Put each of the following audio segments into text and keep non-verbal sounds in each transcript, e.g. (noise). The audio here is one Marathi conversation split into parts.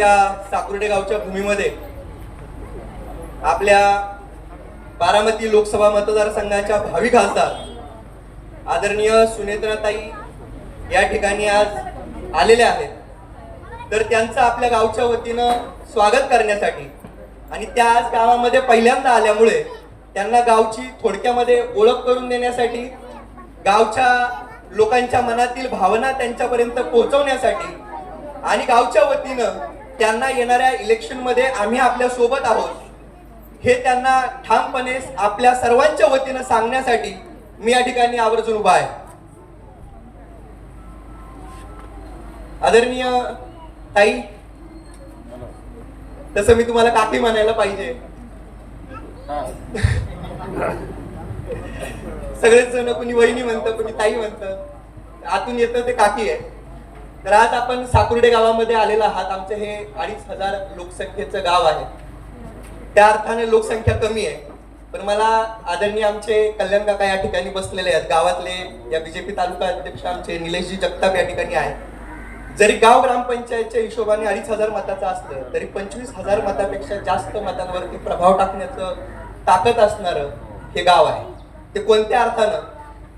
या साकुर्डे गावच्या भूमीमध्ये आपल्या बारामती लोकसभा मतदारसंघाच्या भावी खासदार आदरणीय सुनेत्राताई या ठिकाणी आज आलेल्या आहेत. तर त्यांचं आपल्या गावच्या वतीनं स्वागत करण्यासाठी आणि त्या आज गावामध्ये पहिल्यांदा आल्यामुळे त्यांना गावची थोडक्यामध्ये ओळख करून देण्यासाठी गावच्या लोकांच्या मनातील भावना त्यांच्यापर्यंत पोहोचवण्यासाठी आणि गावच्या वतीनं त्यांना येणाऱ्या इलेक्शनमध्ये आम्ही आपल्यासोबत आहोत. हे त्यांना ठामपणे आपल्या सर्वांच्या वतीनं सांगण्यासाठी मी या ठिकाणी आवर्जून उभा आहे. आदरणीय ताई तसं मी तुम्हाला काकी म्हणायला पाहिजे. (laughs) सगळेच जण कुणी वहिनी म्हणतं कुणी ताई म्हणतं. आतून येतं ते काकी आहे. तर आज आपण साकुर्डे गावामध्ये आलेला आहात. आमचं हे अडीच हजार लोकसंख्येचं गाव आहे. त्या अर्थाने लोकसंख्या कमी आहे. पण मला आदरणीय आमचे कल्याण काका या ठिकाणी बसलेले आहेत. गावातले या बीजेपी तालुका अध्यक्ष आमचे निलेशजी जगताप या ठिकाणी आहेत. जरी गाव ग्रामपंचायतच्या हिशोबाने अडीच हजार मताचं असलं तरी पंचवीस हजार मतापेक्षा जास्त मतांवरती प्रभाव टाकण्याचं ताकद असणारं हे गाव आहे. ते कोणत्या अर्थानं?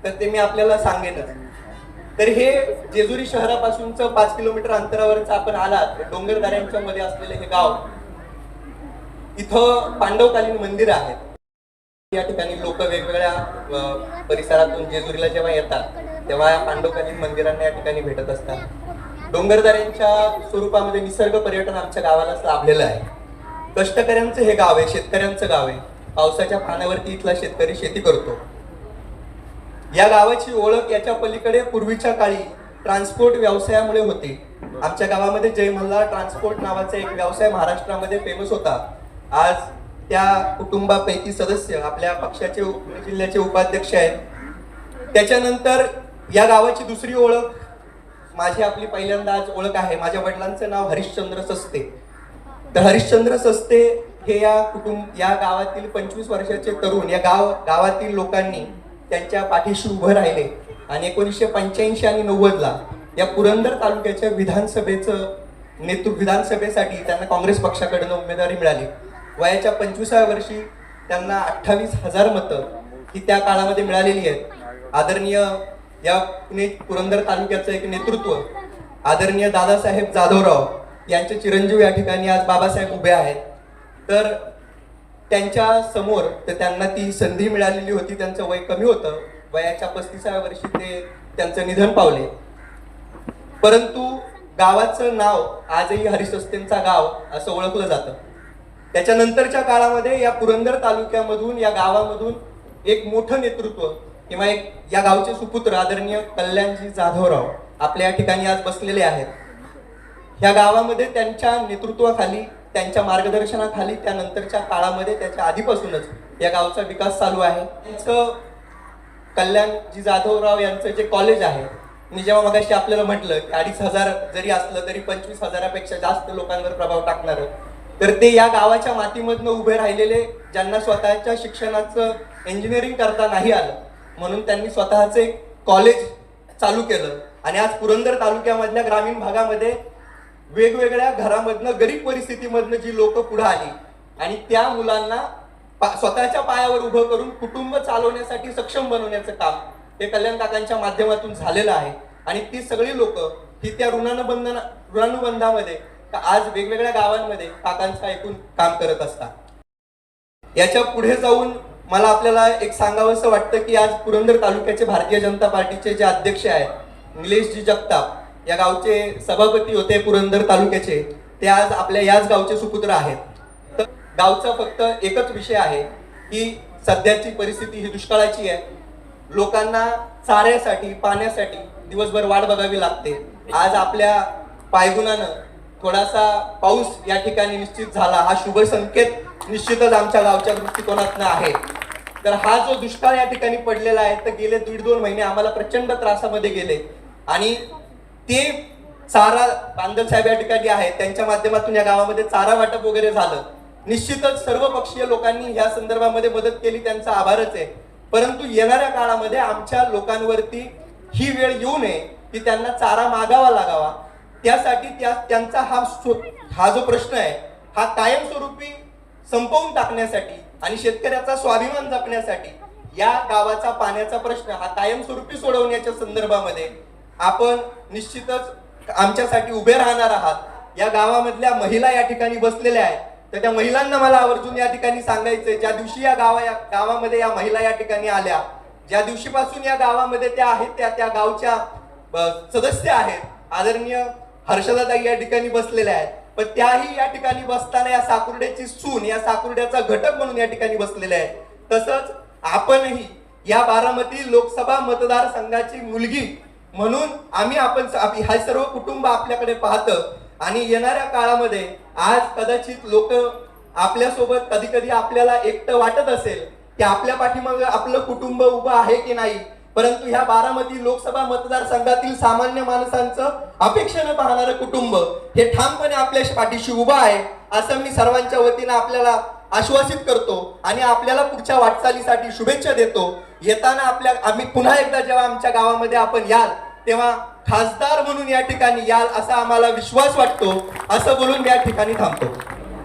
तर ते मी आपल्याला सांगेनच. तर हे जेजुरी शहरापासूनच पाच किलोमीटर अंतरावरच आपण आलात डोंगरदाऱ्यांच्या मध्ये असलेलं हे गाव. इथं पांडवकालीन मंदिर आहेत. या ठिकाणी लोक वेगवेगळ्या परिसरातून जेजुरीला जेव्हा येतात तेव्हा या पांडवकालीन मंदिरांना या ठिकाणी भेटत असतात. डोंगरदाऱ्यांच्या स्वरूपामध्ये निसर्ग पर्यटन आमच्या गावाला लाभलेलं आहे. कष्टकऱ्यांचं हे गाव आहे शेतकऱ्यांचं गाव आहे. पावसाच्या पाण्यावरती इथला शेतकरी शेती करतो. या गावाची ओळख याच्या पलीकडे पूर्वीच्या काळी ट्रान्सपोर्ट व्यवसायामुळे होते. आमच्या गावामध्ये जय मल्हार ट्रान्सपोर्ट नावाचा एक व्यवसाय महाराष्ट्रामध्ये फेमस होता. आज त्या कुटुंबापैकी सदस्य आपल्या पक्षाचे जिल्ह्याचे उपाध्यक्ष आहेत. त्याच्यानंतर या गावाची दुसरी ओळख माझी आपली पहिल्यांदा आज ओळख आहे. माझ्या वडिलांचं नाव हरिश्चंद्र सस्ते. तर हरिश्चंद्र सस्ते हे या कुटुंब या गावातील पंचवीस वर्षाचे तरुण या गाव गावातील लोकांनी त्यांच्या पाठीशी उभं राहिले. आणि एकोणीसशे पंच्याऐंशी आणि नव्वदला या पुरंदर तालुक्याच्या विधानसभेचं नेतृत्व विधानसभेसाठी त्यांना काँग्रेस पक्षाकडून उमेदवारी मिळाली. वयाच्या पंचवीसाव्या वर्षी त्यांना अठ्ठावीस हजार मतं ही त्या काळामध्ये मिळालेली आहेत. आदरणीय या पुणे पुरंदर तालुक्याचं एक नेतृत्व आदरणीय दादासाहेब जाधवराव यांचे चिरंजीव या ठिकाणी आज बाबासाहेब उभे आहेत. तर त्यांच्यासमोर तर त्यांना ती संधी मिळालेली होती त्यांचं वय कमी होतं. वयाच्या पस्तीसाव्या वर्षी ते त्यांचं निधन पावले. परंतु गावाचं नाव आजही हरिसस्तेंचा गाव असं ओळखलं जातं. त्याच्यानंतरच्या काळामध्ये या पुरंदर तालुक्यामधून या गावामधून एक मोठं नेतृत्व किंवा एक या गावचे सुपुत्र आदरणीय कल्याणजी जाधवराव आपल्या या ठिकाणी आज बसलेले आहेत. या गावामध्ये त्यांच्या नेतृत्वाखाली त्यांच्या मार्गदर्शनाखाली त्यानंतरच्या काळामध्ये त्याच्या आधीपासूनच या गावचा विकास चालू आहे. त्यांचं कल्याणजी जाधवराव यांचं जे कॉलेज आहे मी जेव्हा मगाशी आपल्याला म्हटलं की अडीच हजार जरी असलं तरी पंचवीस हजारापेक्षा जास्त लोकांवर प्रभाव टाकणार तर ते या गावाच्या मातीमधनं उभे राहिलेले ज्यांना स्वतःच्या शिक्षणाचं इंजिनिअरिंग करता नाही आलं म्हणून त्यांनी स्वतःचं एक कॉलेज चालू केलं. आणि आज पुरंदर तालुक्यामधल्या ग्रामीण भागामध्ये वेगवेगळ्या घरामधनं गरीब परिस्थितीमधनं जी लोक पुढे आली आणि त्या मुलांना पा- स्वतःच्या पायावर उभं करून कुटुंब चालवण्यासाठी सक्षम बनवण्याचं काम हे कल्याण काकांच्या माध्यमातून झालेलं आहे. आणि ती सगळी लोक ही त्या ऋणानुबंधना ऋणानुबंधामध्ये आज वेगवेगळ्या गावांमध्ये काकांचं ऐकून काम करत असतात. याच्यापुढे जाऊन मला आपल्याला एक सांगावंसं वाटतं की आज पुरंदर तालुक्याचे भारतीय जनता पार्टीचे जे अध्यक्ष आहेत निलेशजी जगताप या गावचे सभापती होते पुरंदर तालुक्याचे. ते आज आपल्या याच गावचे सुपुत्र आहेत. तर गावचा फक्त एकच विषय आहे की सध्याची परिस्थिती ही दुष्काळाची आहे. लोकांना चाऱ्यासाठी पाण्यासाठी दिवसभर वाट बघावी लागते. आज आपल्या पायगुणानं थोडासा पाऊस या ठिकाणी निश्चित झाला. हा शुभ संकेत निश्चितच आमच्या गावच्या दृष्टिकोनातनं आहे. तर हा जो दुष्काळ या ठिकाणी पडलेला आहे तर गेले दीड दोन महिने आम्हाला प्रचंड त्रासामध्ये गेले. आणि ते चारा बांधव साहेब या ठिकाणी आहेत. त्यांच्या माध्यमातून या गावामध्ये चारा वाटप वगैरे झालं. निश्चितच सर्व पक्षीय लोकांनी या संदर्भामध्ये मदत केली त्यांचा आभारच आहे. परंतु येणाऱ्या काळामध्ये आमच्या लोकांवरती ही वेळ येऊ नये की त्यांना चारा मागावा लागावा. त्यासाठी त्या त्यांचा हा हा जो प्रश्न आहे हा कायमस्वरूपी संपवून टाकण्यासाठी आणि शेतकऱ्याचा स्वाभिमान जपण्यासाठी या गावाचा पाण्याचा प्रश्न हा कायमस्वरूपी सोडवण्याच्या संदर्भामध्ये आपण निश्चितच आमच्यासाठी उभे राहणार आहात. या गावामधल्या महिला या ठिकाणी बसलेल्या आहेत. तर त्या महिलांना मला आवर्जून या ठिकाणी सांगायचंय ज्या दिवशी या गावा या गावामध्ये या महिला या ठिकाणी आल्या ज्या दिवशीपासून या गावामध्ये त्या आहेत त्या त्या गावच्या सदस्य आहेत. आदरणीय हर्षदाताई या ठिकाणी बसलेल्या आहेत. पण त्याही या ठिकाणी बसताना या साकुर्ड्याची सून या साकुर्ड्याचा घटक म्हणून या ठिकाणी बसलेल्या आहेत. तसंच आपणही या बारामती लोकसभा मतदारसंघाची मुलगी म्हणून आम्ही आपण हे सर्व कुटुंब आपल्याकडे पाहतं आणि येणाऱ्या काळामध्ये आज कदाचित लोक आपल्यासोबत कधी कधी आपल्याला एकटं वाटत असेल की आपल्या पाठीमागे आपलं कुटुंब उभं आहे की नाही परंतु ह्या बारामती लोकसभा मतदारसंघातील सामान्य माणसांचं अपेक्षेनं पाहणारं कुटुंब हे ठामपणे आपल्या पाठीशी उभं आहे असं मी सर्वांच्या वतीनं आपल्याला आश्वासित करतो आणि आपल्याला पुढच्या वाटचालीसाठी शुभेच्छा देतो. येताना आपल्या आम्ही पुन्हा एकदा जेव्हा आमच्या गावामध्ये आपण याल तेव्हा खासदार म्हणून या ठिकाणी याल असा आम्हाला विश्वास वाटतो असं बोलून या ठिकाणी थांबतो.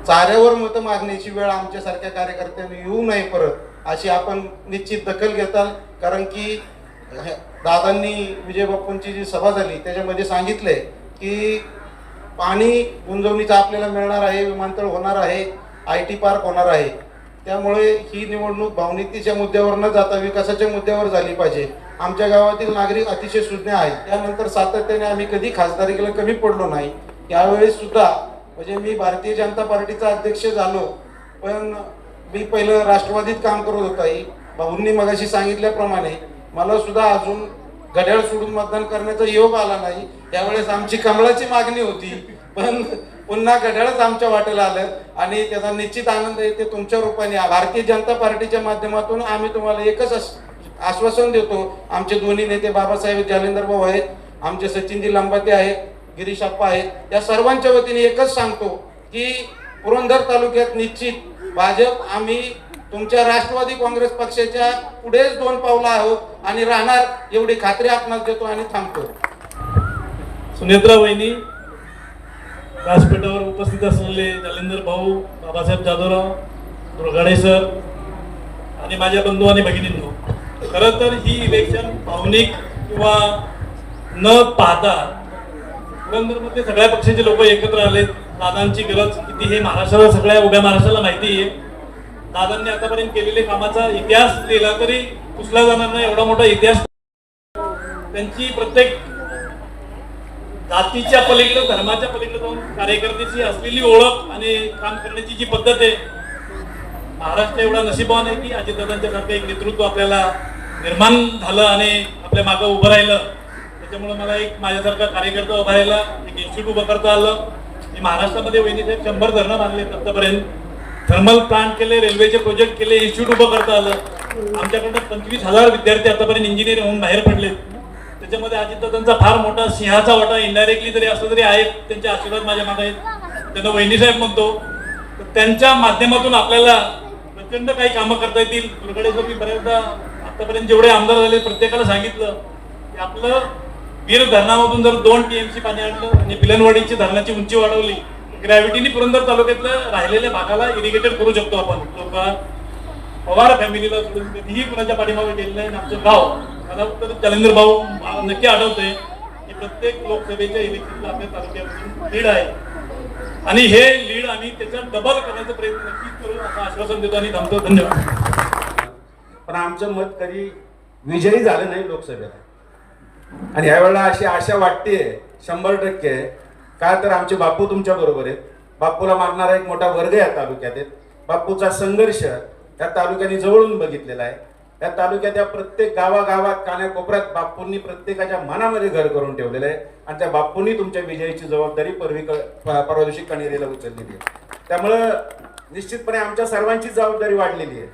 चाऱ्यावर मत मागण्याची वेळ आमच्यासारख्या कार्यकर्त्यांनी येऊ नये परत अशी आपण निश्चित दखल घेताल. कारण की दादांनी विजय बाप्पूंची जी सभा झाली त्याच्यामध्ये सांगितलंय की पाणी गुंजवणीचं आपल्याला मिळणार आहे विमानतळ होणार आहे आय टी पार्क होणार आहे. त्यामुळे ही निवडणूक भावनिकतेच्या मुद्द्यावर न जाता विकासाच्या मुद्द्यावर झाली पाहिजे. आमच्या गावातील नागरिक अतिशय सुज्ञ आहेत. त्यानंतर सातत्याने आम्ही कधी खासदारकीला कमी पडलो नाही. यावेळेस सुद्धा म्हणजे मी भारतीय जनता पार्टीचा अध्यक्ष झालो पण मी पहिलं राष्ट्रवादीत काम करत होताही भाऊंनी मगाशी सांगितल्याप्रमाणे मला सुद्धा अजून घड्याळ सोडून मतदान करण्याचा योग आला नाही. त्यावेळेस आमची कमळाची मागणी होती. पण पुन्हा घड्याळच आमच्या वाटेला आलं. आणि त्याचा निश्चित आनंद आहे ते तुमच्या रूपाने भारतीय जनता पार्टीच्या माध्यमातून आम्ही तुम्हाला एकच आश्वासन देतो. आमचे दोन्ही नेते बाबासाहेब जालिंदर भाऊ आहेत आमचे सचिनजी लंबाते आहेत गिरीश अप्पा आहेत. या सर्वांच्या वतीने एकच सांगतो की पुरंदर तालुक्यात निश्चित भाजप आम्ही तुमच्या राष्ट्रवादी काँग्रेस पक्षाच्या पुढेच दोन पावलं आहोत आणि राहणार एवढी खात्री आपणास देतो आणि थांबतो. सुनेत्रा वहिनी व्यासपीठावर उपस्थित असलेले जालिंदर भाऊ बाबासाहेब जाधवराव दुर्गाडे सर आणि माझ्या बंधू आणि भगिनींनो खरं तर ही इलेक्शन भावनिक किंवा न पाहता पुरंदरमध्ये सगळ्या पक्षाचे लोक एकत्र आले दादांची गरज किती हे महाराष्ट्राला सगळ्या उभ्या महाराष्ट्राला माहिती आहे. दादांनी आतापर्यंत केलेले कामाचा इतिहास लिहिला तरी पुसला जाणार नाही एवढा मोठा इतिहास. त्यांची प्रत्येक जातीच्या पलीकडे धर्माच्या पलीकडे जाऊन कार्यकर्त्याची असलेली ओळख आणि काम करण्याची जी पद्धत आहे महाराष्ट्र एवढा नशिबान आहे की अजितदादांच्या सारखं एक नेतृत्व आपल्याला निर्माण झालं आणि आपल्या मागं उभं राहिलं. त्याच्यामुळे मला एक माझ्यासारखा कार्यकर्ता उभा राहिला एक इन्स्टिट्यूट उभं करता आलं. मी महाराष्ट्रामध्ये वहिनी साहेब शंभर धरणं बांधले आतापर्यंत. थर्मल प्लांट केले रेल्वेचे प्रोजेक्ट केले इन्स्टिट्यूट उभं करता आलं. आमच्याकडनं पंचवीस हजार विद्यार्थी आतापर्यंत इंजिनियर होऊन बाहेर पडले त्याच्यामध्ये अजितदादांचा फार मोठा सिंहाचा वाटा इनडायरेक्टली तरी असला तरी आहेत त्यांचे आशीर्वाद माझ्या मागे आहेत. त्यांना वहिनी साहेब म्हणतो. त्यांच्या माध्यमातून आपल्याला प्रचंड काही कामं करता येतील. दुर्गडे मी बऱ्याचदा आतापर्यंत जेवढे आमदार झाले प्रत्येकाला सांगितलं की आपलं वीर धरणामधून जर दोन टीएमसी पाणी आणलं आणि पिलनवाडीची धरणाची उंची वाढवली ग्रॅव्हिटीने पुरंदर तालुक्यातल्या राहिलेल्या भागाला इरिगेटेड करू शकतो आपण. लोक पवार फॅमिलीला सोडून कधीही कुणाच्या पाठीमागे गेले नाही आमचं गाव मला तर जालिंदर भाऊ नक्की आठवतंय की प्रत्येक लोकसभेच्या इलेक्शनला आपल्या तालुक्यापासून लीड आहे. आणि हे लीड आम्ही त्याच्यात डबल करण्याचा प्रयत्न नक्कीच करू असं आश्वासन देतो आणि थांबतो. धन्यवाद. पण आमचं मत कधी विजयी झालं नाही लोकसभेला. आणि यावेळेला अशी आशा वाटते शंभर टक्के. का तर आमचे बापू तुमच्या बरोबर आहेत. बापूला मारणारा एक मोठा वर्ग या तालुक्यात. आहे बापूचा संघर्ष या तालुक्याने जवळून बघितलेला आहे. या तालुक्यात या प्रत्येक गावागावात कानाकोपऱ्यात बापूंनी प्रत्येकाच्या मनामध्ये घर करून ठेवलेलं आहे. आणि त्या बापूंनी तुमच्या विजयाची जबाबदारी परवी परवा दिवशी कणेरीला उचललेली आहे. त्यामुळं निश्चितपणे आमच्या सर्वांची जबाबदारी वाढलेली आहे.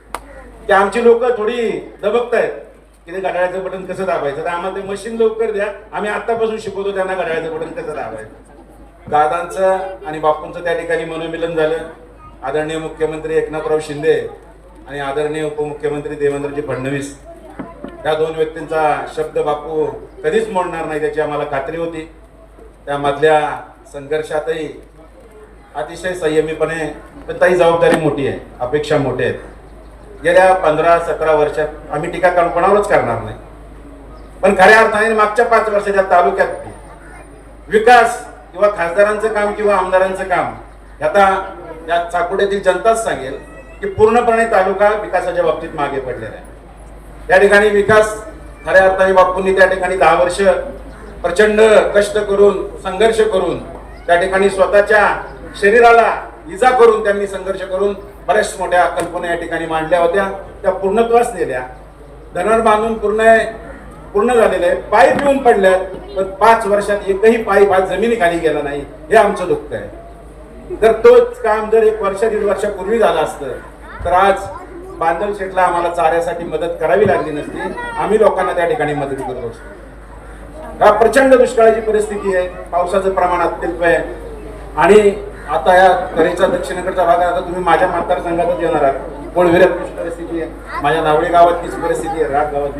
की आमची लोक थोडी दबकत आहेत की ते घड्याळाचं बटन कसं दाबायचं? तर आम्हाला ते मशीन लवकर द्या. आम्ही आतापासून शिकवतो त्यांना घड्याळाचं बटन कसं दाबायचं? दादांचं आणि बापूंचं त्या ठिकाणी मनोमिलन झालं. आदरणीय मुख्यमंत्री एकनाथराव शिंदे आणि आदरणीय उपमुख्यमंत्री देवेंद्रजी फडणवीस या दोन व्यक्तींचा शब्द बापू कधीच मोडणार नाही त्याची आम्हाला खात्री होती. त्यामधल्या संघर्षातही अतिशय संयमीपणे पण ताई जबाबदारी मोठी आहे अपेक्षा मोठ्या आहेत. गेल्या पंधरा सतरा वर्षात आम्ही टीका कोणावरच करणार नाही. पण खऱ्या अर्थाने मागच्या पाच वर्षाच्या तालुक्यात विकास किंवा खासदारांचं काम किंवा आमदारांचं काम आता या चाकुड्यातील जनताच सांगेल की पूर्णपणे तालुका विकासाच्या बाबतीत मागे पडलेला आहे. त्या ठिकाणी विकास खऱ्या अर्थाने बापूंनी त्या ठिकाणी दहा वर्ष प्रचंड कष्ट करून संघर्ष करून त्या ठिकाणी स्वतःच्या शरीराला इजा करून त्यांनी संघर्ष करून बऱ्याच मोठ्या कल्पना या ठिकाणी मांडल्या होत्या. त्या पूर्णत्वास नेल्या. धरण बांधून पूर्ण पूर्ण झालेलं आहे. पाय पिऊन पडल्यात पण पाच वर्षात एकही पायी भात जमिनीखाली गेला नाही. हे आमचं दुःख आहे. जर तोच काम जर एक वर्ष दीड वर्षापूर्वी झालं असतं तर आज बांधव शेठला आम्हाला चाऱ्यासाठी मदत करावी लागली नसती. आम्ही लोकांना त्या ठिकाणी मदत करत असतो का प्रचंड दुष्काळाची परिस्थिती आहे. पावसाचं प्रमाण अत्यल्प आहे. आणि आता या करेच्या दक्षिणेकडचा भाग आता तुम्ही माझ्या मतदारसंघातच येणार आहात. कोळविऱ्यात कशी परिस्थिती आहे? माझ्या नावडे गावात तीच परिस्थिती आहे. राग गावात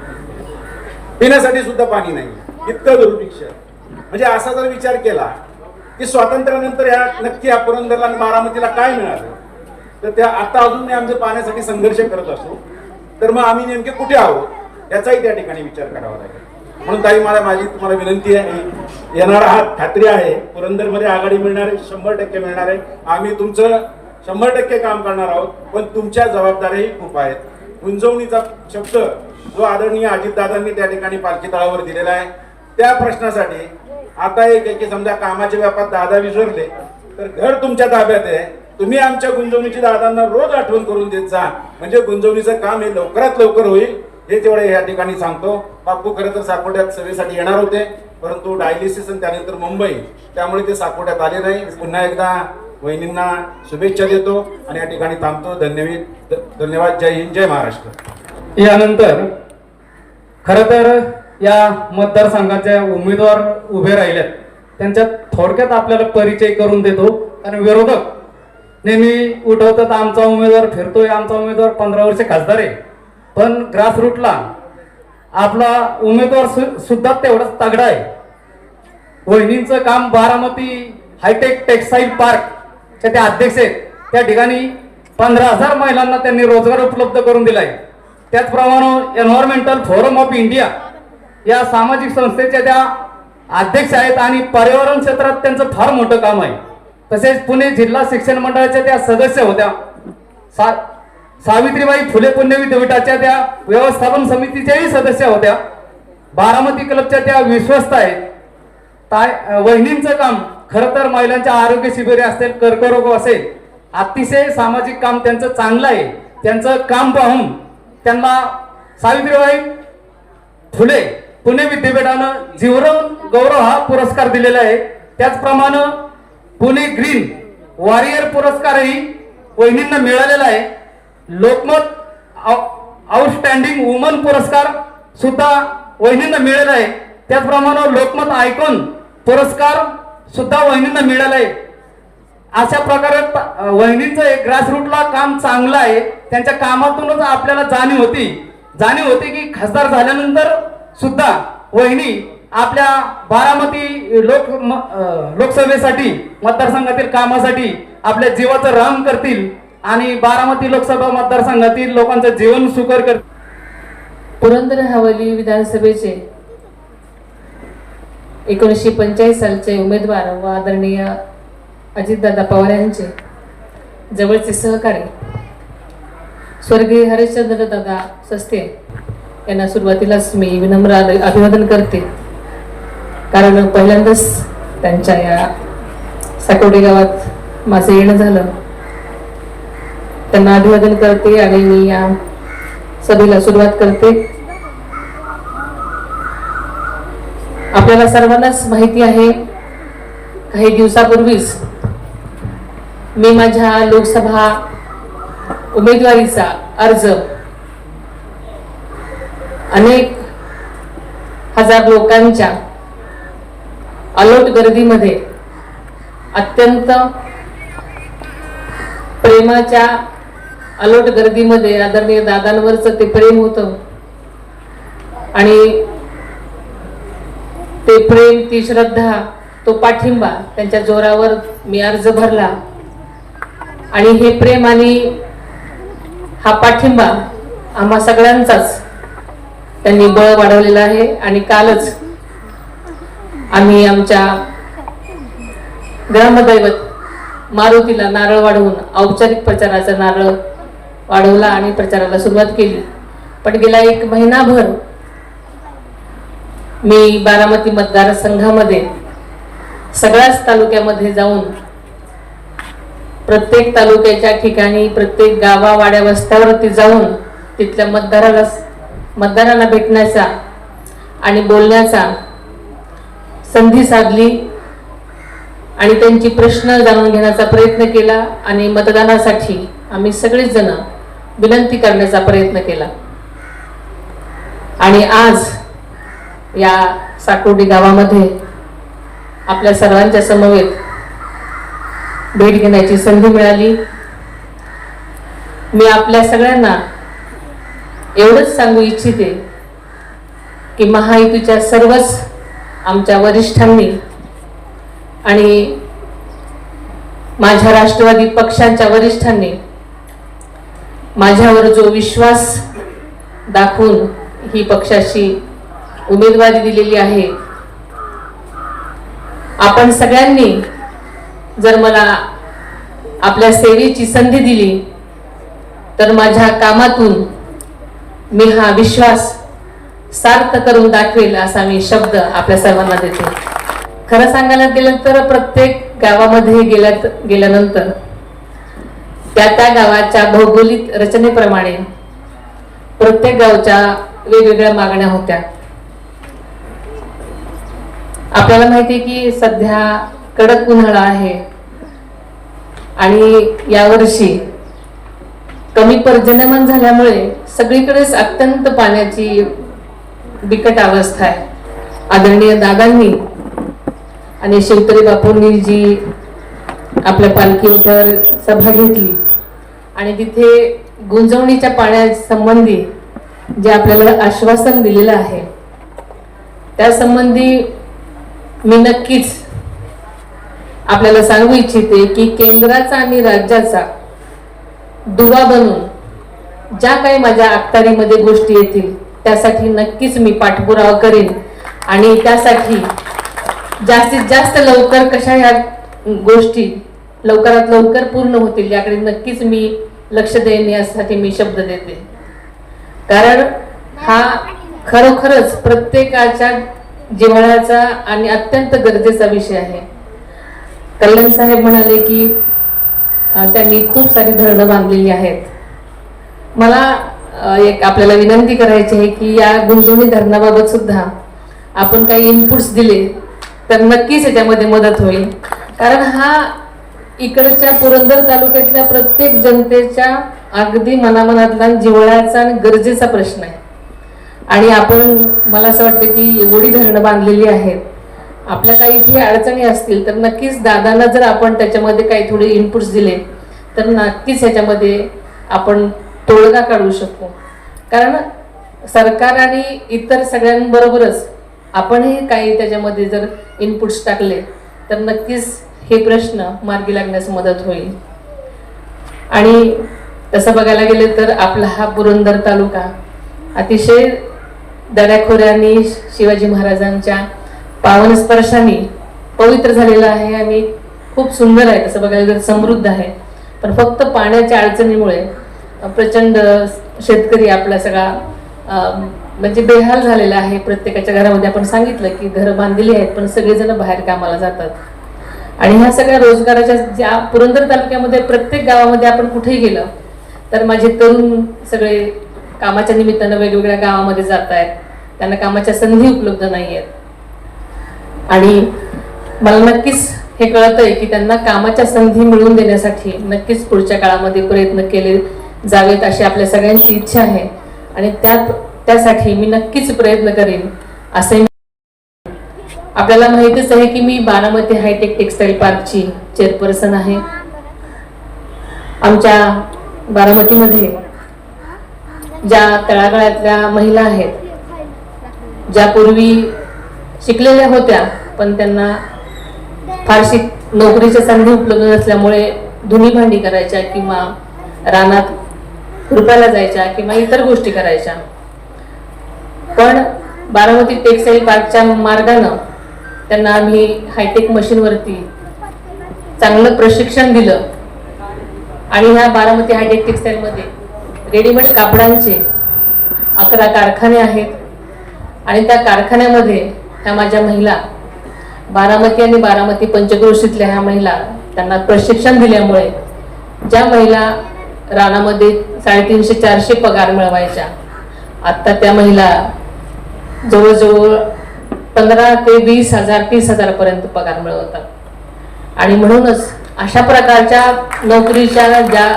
पिण्यासाठी सुद्धा पाणी नाही. इतकं दुर्भिक्ष म्हणजे असा जर विचार केला की स्वातंत्र्यानंतर या नक्की या पुरंदरला आणि बारामतीला काय मिळालं? तर त्या आता अजून आमच्या पाण्यासाठी संघर्ष करत असो तर मग आम्ही नेमके कुठे आहोत याचाही त्या ठिकाणी विचार करावा लागेल. म्हणून ताई मला माझी तुम्हाला विनंती आहे येणार आहात खात्री आहे पुरंदरमध्ये आघाडी मिळणार आहे शंभर टक्के मिळणार आहे. आम्ही तुमचं शंभर टक्के काम करणार आहोत पण तुमच्या जबाबदाऱ्याही खूप आहेत. गुंजवणीचा शब्द जो आदरणीय अजितदादांनी त्या ठिकाणी पालखी तळावर दिलेला आहे त्या प्रश्नासाठी आता एक एक समजा कामाच्या व्यापात दादा विसरले तर घर तुमच्या ताब्यात आहे. तुम्ही आमच्या गुंजवणीची दादांना रोज आठवण करून देत जा. म्हणजे गुंजवणीचं काम हे लवकरात लवकर होईल हे तेवढे या ठिकाणी सांगतो. बापू खरं तर साकोट्यात सभेसाठी येणार होते परंतु डायलिसिस आणि त्यानंतर मुंबई त्यामुळे ते साकोट्यात आले नाही. पुन्हा एकदा वहिनींना शुभेच्छा देतो आणि या ठिकाणी थांबतो. धन्यवाद धन्यवाद. जय हिंद जय महाराष्ट्र. यानंतर खर तर या मतदारसंघाचे उमेदवार उभे राहिलेत. त्यांच्या थोडक्यात आपल्याला परिचय करून देतो. आणि विरोधक नेहमी उठवतात आमचा उमेदवार फिरतोय आमचा उमेदवार पंधरा वर्ष खासदार आहे. पण ग्रासरूटला आपला उमेदवार सु- सुद्धा तेवढाच तगडा आहे. वहिनींचं काम बारामती हायटेक टेक्सटाईल पार्क ते अध्यक्ष आहेत त्या ठिकाणी पंधरा हजार महिलांना त्यांनी रोजगार उपलब्ध करून दिलाय. त्याचप्रमाणे एन्व्हायरमेंटल फोरम ऑफ इंडिया या सामाजिक संस्थेच्या त्या अध्यक्ष आहेत आणि पर्यावरण क्षेत्रात त्यांचं फार मोठं काम आहे. तसेच पुणे जिल्हा शिक्षण मंडळाच्या त्या सदस्य होत्या. सा सावित्रीबाई फुले पुण्य विद्यापीठाच्या त्या व्यवस्थापन समितीच्याही सदस्य होत्या. बारामती क्लबच्या त्या विश्वस्त आहेत. ताय वहिनींचं काम खरं तर महिलांच्या आरोग्य शिबिरे असतील कर्करोग असेल अतिशय सामाजिक काम त्यांचं चांगलं आहे. त्यांचं काम पाहून त्यांना सावित्रीबाई फुले पुणे विद्यापीठानं जीवन गौरव हा पुरस्कार दिलेला आहे. त्याचप्रमाणे पुणे ग्रीन वॉरियर पुरस्कारही वहिनींना मिळालेला आहे. लोकमत आउटस्टँडिंग वुमन पुरस्कार सुद्धा वहिनींना मिळाला आहे. त्याचप्रमाणे लोकमत आयकॉन पुरस्कार सुद्धा वहिनींना मिळाला आहे. अशा प्रकारे वहिनींचं एक ग्रासरूटला काम चांगलं आहे. त्यांच्या कामातूनच आपल्याला जाणीव होती. जाणीव होती की खासदार झाल्यानंतर सुद्धा वहिनी आपल्या बारामती लोक लोकसभेसाठी मतदारसंघातील कामासाठी आपल्या जीवाचं राम करतील आणि बारामती लोकसभा मतदारसंघातील लोकांचं जीवन सुकर करतील पुरंदर हवेली विधानसभेचे एकोणीसशे पंचेचाळीस सालचे उमेदवार व आदरणीय अजितदादा पवार यांचे जवळचे सहकारी स्वर्गीय हरिश्चंद्र दादा सस्ते यांना सुरुवातीलाच मी विनम्र आद- अभिवादन करते. कारण पहिल्यांदाच त्यांच्या या साकोडे गावात माझं येणं झालं. त्यांना अभिवादन करते आणि मी या सभेला सुरुवात करते. आपल्याला सर्वांनाच माहिती आहे काही दिवसापूर्वीच मी माझ्या लोकसभा उमेदवारीचा अर्ज अनेक हजार लोकांच्या अलोट गर्दीमध्ये अत्यंत प्रेमाच्या अलोट गर्दीमध्ये आदरणीय दादांवरच ते प्रेम होतं. आणि ते प्रेम ती श्रद्धा तो पाठिंबा त्यांच्या जोरावर मी अर्ज भरला. आणि हे प्रेम आणि हा पाठिंबा आम्हा सगळ्यांचाच त्यांनी बळ वाढवलेला आहे आणि कालच आम्ही आमच्या ग्रामदैवत मारुतीला नारळ वाढवून औपचारिक प्रचाराचा नारळ वाढवला आणि प्रचाराला सुरुवात केली. पण गेला एक महिनाभर मी बारामती मतदारसंघामध्ये सगळ्याच तालुक्यामध्ये जाऊन प्रत्येक तालुक्याच्या ठिकाणी प्रत्येक गावा वाड्या वस्त्यावरती जाऊन तिथल्या मतदाराला मतदारांना भेटण्याचा आणि बोलण्याचा संधी साधली आणि त्यांची प्रश्न जाणून घेण्याचा प्रयत्न केला आणि मतदानासाठी आम्ही सगळेच जण विनंती करण्याचा प्रयत्न केला. आणि आज या साकोडी गावामध्ये आपल्या सर्वांच्या समवेत भेट घेण्याची संधी मिळाली. मी आपल्या सगळ्यांना एवढंच सांगू इच्छिते की महायुतीच्या सर्वच आमच्या वरिष्ठांनी आणि माझ्या राष्ट्रवादी पक्षांच्या वरिष्ठांनी माझ्यावर जो विश्वास दाखवून ही पक्षाची उमेदवारी दिलेली आहे आपण सगळ्यांनी जर मला आपल्या सेवेची संधी दिली तर माझ्या कामातून मी हा विश्वास सार्थ करून दाखवेल असा मी शब्द आपल्या सर्वांना देते. खरं सांगायला गेलं तर प्रत्येक गावामध्ये गेल्या गेल्यानंतर त्या त्या गावाच्या भौगोलिक रचनेप्रमाणे प्रत्येक गावच्या वेगवेगळ्या मागण्या होत्या. आपल्याला माहिती आहे की सध्या कडक उन्हाळा आहे आणि यावर्षी कमी पर्जन्यमान झाल्यामुळे सगळीकडेच अत्यंत पाण्याची बिकट अवस्था आहे. आदरणीय दादांनी आणि शिवतरी बापूंनी जी आपल्या पालखीवर सभा घेतली. आणि तिथे गुंजवणीच्या पाण्यासंबंधी जे आपल्याला आश्वासन दिलेलं आहे त्यासंबंधी मी नक्कीच आपल्याला सांगू इच्छिते की केंद्राचा आणि राज्याचा दुवा बनून ज्या काही माझ्या अखत्यारीमध्ये गोष्टी येतील त्यासाठी नक्कीच मी पाठपुरावा करेन. आणि त्यासाठी जास्तीत जास्त लवकर कशा ह्या गोष्टी लवकरात लवकर पूर्ण होतील याकडे नक्कीच मी लक्ष देईन यासाठी मी शब्द देते. कारण हा खरोखरच प्रत्येकाच्या जिव्हाळ्याचा आणि अत्यंत गरजेचा विषय आहे. कल्याण साहेब म्हणाले की त्यांनी खूप सारी धरणं बांधलेली आहेत. मला एक आपल्याला विनंती करायची आहे की या गुंजवणी धरणाबाबत सुद्धा आपण काही इनपुट्स दिले तर नक्कीच याच्यामध्ये मदत होईल. कारण हा इकडच्या पुरंदर तालुक्यातल्या प्रत्येक जनतेच्या अगदी मनामनातला जिव्हाळ्याचा आणि गरजेचा प्रश्न आहे. आणि आपण मला असं वाटतं की एवढी धरणं बांधलेली आहेत आपल्या काही इथे अडचणी असतील तर नक्कीच दादांना जर आपण त्याच्यामध्ये काही थोडे इनपुट्स दिले तर नक्कीच ह्याच्यामध्ये आपण तोडगा काढू शकू. कारण सरकार आणि इतर सगळ्यांबरोबरच आपणही काही त्याच्यामध्ये जर इनपुट्स टाकले तर नक्कीच हे प्रश्न मार्गी लागण्यास मदत होईल. आणि तसं बघायला गेलं तर आपला हा पुरंदर तालुका अतिशय दऱ्याखोऱ्यांनी शिवाजी महाराजांच्या पावन स्पर्शाने पवित्र झालेला आहे आणि खूप सुंदर आहे. तसं बघायला गेलं समृद्ध आहे. पण फक्त पाण्याच्या अडचणीमुळे प्रचंड शेतकरी आपला सगळा म्हणजे बेहाल झालेला आहे. प्रत्येकाच्या घरामध्ये आपण सांगितलं की घरं बांधलेली आहेत पण सगळेजण बाहेर कामाला जातात. आणि ह्या सगळ्या रोजगाराच्या ज्या पुरंदर तालुक्यामध्ये प्रत्येक गावामध्ये आपण कुठेही गेलं तर माझे तरुण सगळे कामाच्या निमित्तानं वेगवेगळ्या गावामध्ये जात आहेत. त्यांना कामाच्या संधी उपलब्ध नाही आहेत. आणि मला नक्कीच हे कळत आहे की त्यांना कामाच्या संधी मिळवून देण्यासाठी नक्कीच पुढच्या काळामध्ये प्रयत्न केले जावेत अशी आपल्या सगळ्यांची इच्छा आहे. आणि त्यात त्यासाठी मी नक्कीच प्रयत्न करेन. असे आपल्याला माहितीच आहे की मी बारामती हायटेक टेक्सटाईल पार्कची चेअरपर्सन आहे. आमच्या बारामतीमध्ये ज्या तळागाळातल्या महिला आहेत ज्या पूर्वी शिकलेल्या होत्या पण त्यांना फारशी नोकरीच्या संधी उपलब्ध नसल्यामुळे धुनी भांडी करायच्या किंवा रानात खुरपायला जायच्या किंवा इतर गोष्टी करायच्या. पण बारामती टेक्सटाईल पार्कच्या मार्गानं त्यांना आम्ही हायटेक मशीनवरती चांगलं प्रशिक्षण दिलं. आणि ह्या बारामती हायटेक टेक्सटाईलमध्ये रेडीमेड कापडांचे अकरा कारखाने आहेत. आणि त्या कारखान्यामध्ये ह्या माझ्या महिला बारामती आणि बारामती पंचक्रोशीतल्या ह्या महिला त्यांना प्रशिक्षण दिल्यामुळे ज्या महिला रानामध्ये साडेतीनशे चारशे पगार मिळवायच्या. आत्ता त्या महिला जवळजवळ पंधरा ते वीस हजार तीस हजारपर्यंत पगार मिळवतात. आणि म्हणूनच अशा प्रकारच्या नोकरीच्या ज्या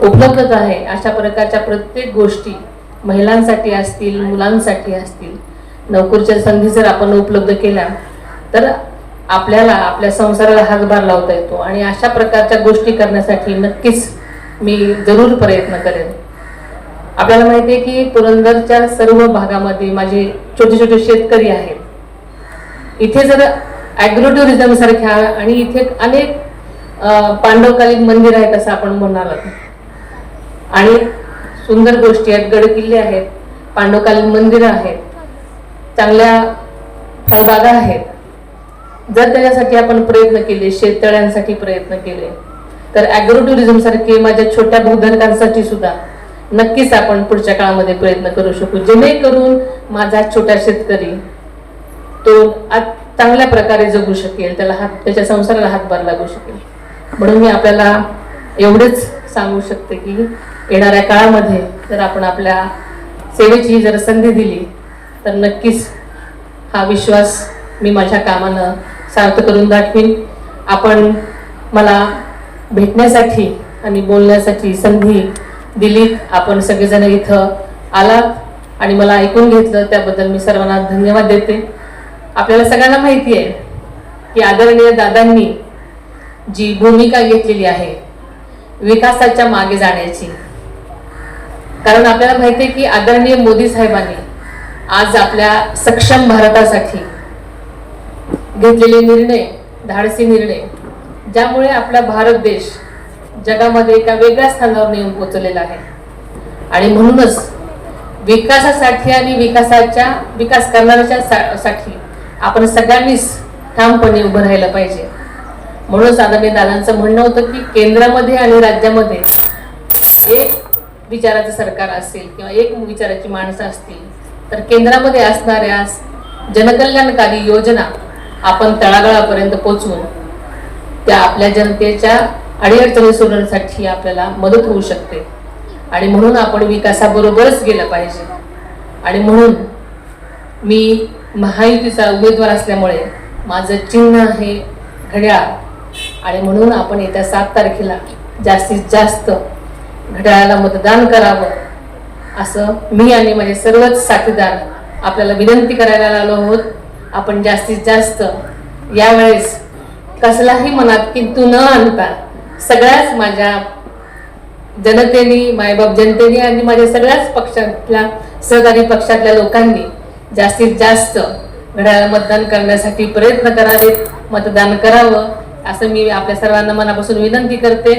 उपलब्धता आहे अशा प्रकारच्या प्रत्येक गोष्टी महिलांसाठी असतील मुलांसाठी असतील नोकरीच्या संधी जर आपण उपलब्ध केल्या तर आपल्याला आपल्या संसाराला हातभार लावता येतो. आणि अशा प्रकारच्या गोष्टी करण्यासाठी नक्कीच मी जरूर प्रयत्न करेन. आपल्याला माहिती आहे की पुरंदरच्या सर्व भागामध्ये माझे छोटे छोटे शेतकरी आहेत. इथे जर ॲग्रो टुरिझम सारख्या आणि इथे अनेक पांडवकालीन मंदिर आहेत असं आपण म्हणाल आणि सुंदर गोष्टी आहेत गडकिल्ले आहेत पांडवकालीन मंदिरं आहेत चांगल्या फळबागा आहेत. जर त्याच्यासाठी आपण प्रयत्न केले शेततळ्यांसाठी प्रयत्न केले तर ॲग्रो टुरिझम सारखे माझ्या छोट्या भूधारकांसाठी सुद्धा नक्कीच आपण पुढच्या काळामध्ये प्रयत्न करू शकू. जेणेकरून माझा छोटा शेतकरी तो चांगल्या प्रकारे जगू शकेल त्याला हात त्याच्या संसाराला हातभार लागू शकेल. म्हणून मी आपल्याला एवढेच सांगू शकते की येणाऱ्या काळामध्ये जर आपण आपल्या सेवेची जर संधी दिली तर नक्कीच हा विश्वास मी माझ्या कामानं सार्थ करून दाखवीन. आपण मला भेटण्यासाठी आणि बोलण्यासाठी संधी दिलीत आपण सगळेजण इथं आलात आणि मला ऐकून घेतलं त्याबद्दल मी सर्वांना धन्यवाद देते. आपल्याला सगळ्यांना माहिती आहे की आदरणीय दादांनी जी भूमिका घेतलेली आहे विकासाच्या मागे जाण्याची. कारण आपल्याला माहिती आहे की आदरणीय मोदी साहेबांनी आज आपल्या सक्षम भारतासाठी घेतलेले निर्णय धाडसी निर्णय ज्यामुळे आपला भारत देश जगामध्ये एका वेगळ्या स्थानावर नेऊन पोचलेला आहे. आणि म्हणूनच विकासासाठी आणि विकासाच्या विकास करणाऱ्याच्या सा- साठी आपण सगळ्यांनीच ठामपणे उभं राहायला पाहिजे. म्हणूनच आदरणीय दादांचं म्हणणं होतं की केंद्रामध्ये आणि राज्यामध्ये एक विचाराचं सरकार असेल किंवा एक विचाराची माणसं असतील तर केंद्रामध्ये असणाऱ्या जनकल्याणकारी योजना आपण तळागाळापर्यंत पोचवून त्या आपल्या जनतेच्या अडीअडचणी सोडवण्यासाठी आपल्याला मदत होऊ शकते. आणि म्हणून आपण विकासाबरोबरच गेलं पाहिजे. आणि म्हणून मी महायुतीचा उमेदवार असल्यामुळे माझं चिन्ह आहे घड्याळ. आणि म्हणून आपण येत्या सात तारखेला जास्तीत जास्त घड्याळाला मतदान करावं असं मी आणि माझे सर्वच साथीदार आपल्याला विनंती करायला आलो आहोत. आपण जास्तीत जास्त यावेळेस कसलाही मनात किंतू न आणता सगळ्याच माझ्या जनतेने मायबाप जनतेने आणि माझ्या सगळ्याच पक्षातल्या सहकारी पक्षातल्या लोकांनी जास्तीत जास्त घड्याळाला मतदान करण्यासाठी प्रयत्न करावेत मतदान करावं असं मी आपल्या सर्वांना मनापासून विनंती करते.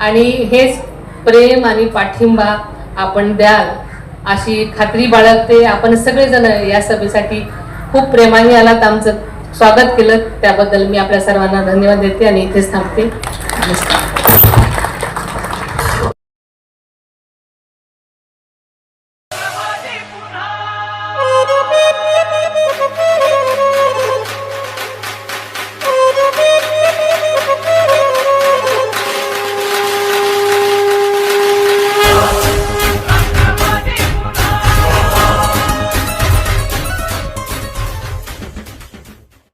आणि हेच प्रेम आणि पाठिंबा आपण द्याल अशी खात्री बाळगते. आपण सगळेजण या सभेसाठी खूप प्रेमाने आलात आमचं. स्वागत केलं. त्याबद्दल मी आपल्या सर्वांना धन्यवाद देते आणि इथेच थांबते. नमस्कार.